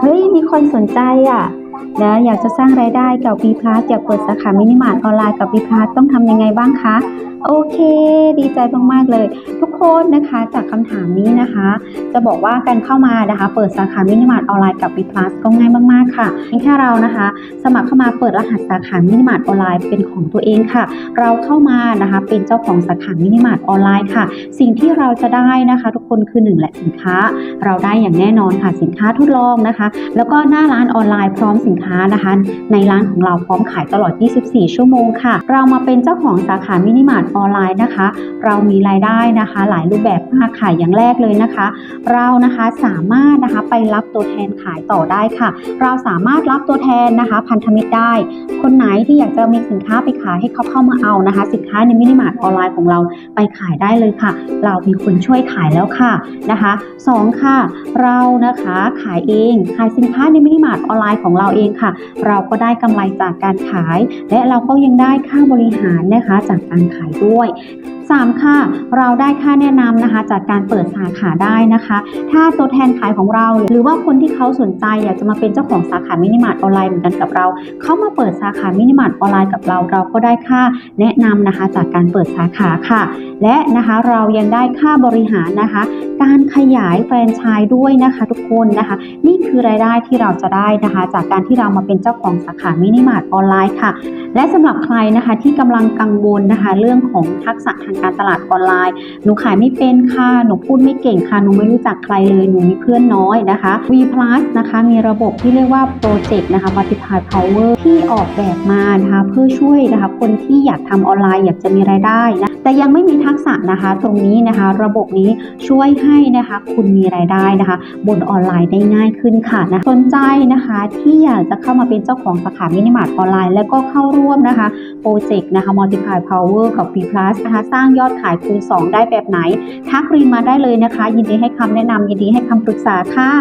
เฮ้ย มีคนสนใจอะ แล้วอยากจะสร้างรายได้เกับ B Plus อยากเปิดสาขามินิมาร์ทออนไลน์กับ B Plus ต้องทำยังไงบ้างคะ โอเค ดีใจมากๆเลย ทุกคนนะคะจากคำถามนี้นะคะ จะบอกว่าการเข้ามานะคะ เปิดสาขามินิมาร์ทออนไลน์กับ B Plus ก็ง่ายมากๆค่ะเพียงแค่เรานะคะ สมัครเข้ามาเปิดรหัสสาขามินิมาร์ทออนไลน์เป็นของตัวเองค่ะ เราเข้ามานะคะเป็นเจ้าของสาขามินิมาร์ทออนไลน์ค่ะ สิ่งที่เราจะได้นะคะ ทุกคนคือหนึ่งแหละสินค้า เราได้อย่างแน่นอนค่ะสินค้าทดลองนะคะ แล้วก็หน้าร้านออนไลน์พร้อมสินค้านะคะ ในร้านของเราพร้อมขายตลอด 24 ชั่วโมงค่ะ เรามาเป็นเจ้าของสาขามินิมาร์ทออนไลน์นะคะ เรามีรายได้นะคะ หลายรูปแบบมากค่ะอย่างแรกเลยนะคะ เรานะคะสามารถนะคะไปรับตัวแทนขายต่อได้ค่ะ เราสามารถรับตัวแทนนะคะ พันธมิตรได้ คนไหนที่อยากจะมีสินค้าไปขายให้เขาเข้ามาเอานะคะ สินค้าในมินิมาร์ทออนไลน์ของเราไปขายได้เลยค่ะ เรามีคนช่วยขายแล้วค่ะนะคะสองค่ะ เรานะคะขายเองขายสินค้าในมินิมาร์ทออนไลน์ของเราเองค่ะ เราก็ได้กำไรจากการขาย และเราก็ยังได้ค่าบริหารนะคะจากการขายด้วย 3 ค่ะ เราได้ค่าแนะนำนะคะ จากการเปิดสาขาได้นะคะ ถ้าตัวแทนขายของเรา หรือว่าคนที่เขาสนใจอยากจะมาเป็นเจ้าของสาขามินิมาร์ทออนไลน์เหมือนกันกับเรา เขามาเปิดสาขามินิมาร์ทออนไลน์กับเรา เราก็ได้ค่าแนะนำนะคะ จากการเปิดสาขาค่ะ และนะคะเรายังได้ค่าบริหารนะคะ การขยายแฟรนไชส์ด้วยนะคะทุกคนนะคะ นี่คือรายได้ที่เราจะได้นะคะ จากการที่เรามาเป็นเจ้าของสาขามินิมาร์ทออนไลน์ค่ะ และสำหรับใครนะคะที่กำลังกังวลนะคะ เรื่องของทักษะทางการตลาดออนไลน์ หนูขายไม่เป็นค่ะ หนูพูดไม่เก่งค่ะ หนูไม่รู้จักใครเลย หนูมีเพื่อนน้อยนะคะ V Plus นะคะมีระบบที่เรียกว่า Project นะคะ Multiply Power ที่ออกแบบมานะคะเพื่อช่วยนะคะคนที่อยากทำออนไลน์อยากจะมีรายได้นะแต่ยังไม่มีทักษะนะคะ ตรงนี้นะคะ ระบบนี้ช่วยให้นะคะคุณมีรายได้นะคะ บนออนไลน์ได้ง่ายขึ้นค่ะนะสนใจนะคะที่อยากจะเข้ามาเป็นเจ้าของสาขามินิมาร์ทออนไลน์ แล้วก็เข้าร่วมนะคะโปรเจกต์นะคะ Multiply Power กับ B Plus นะคะสร้างยอดขายคูณ2 ได้แบบไหน ทักรีนมาได้เลยนะคะ ยินดีให้คำแนะนำยินดีให้คำปรึกษาค่ะ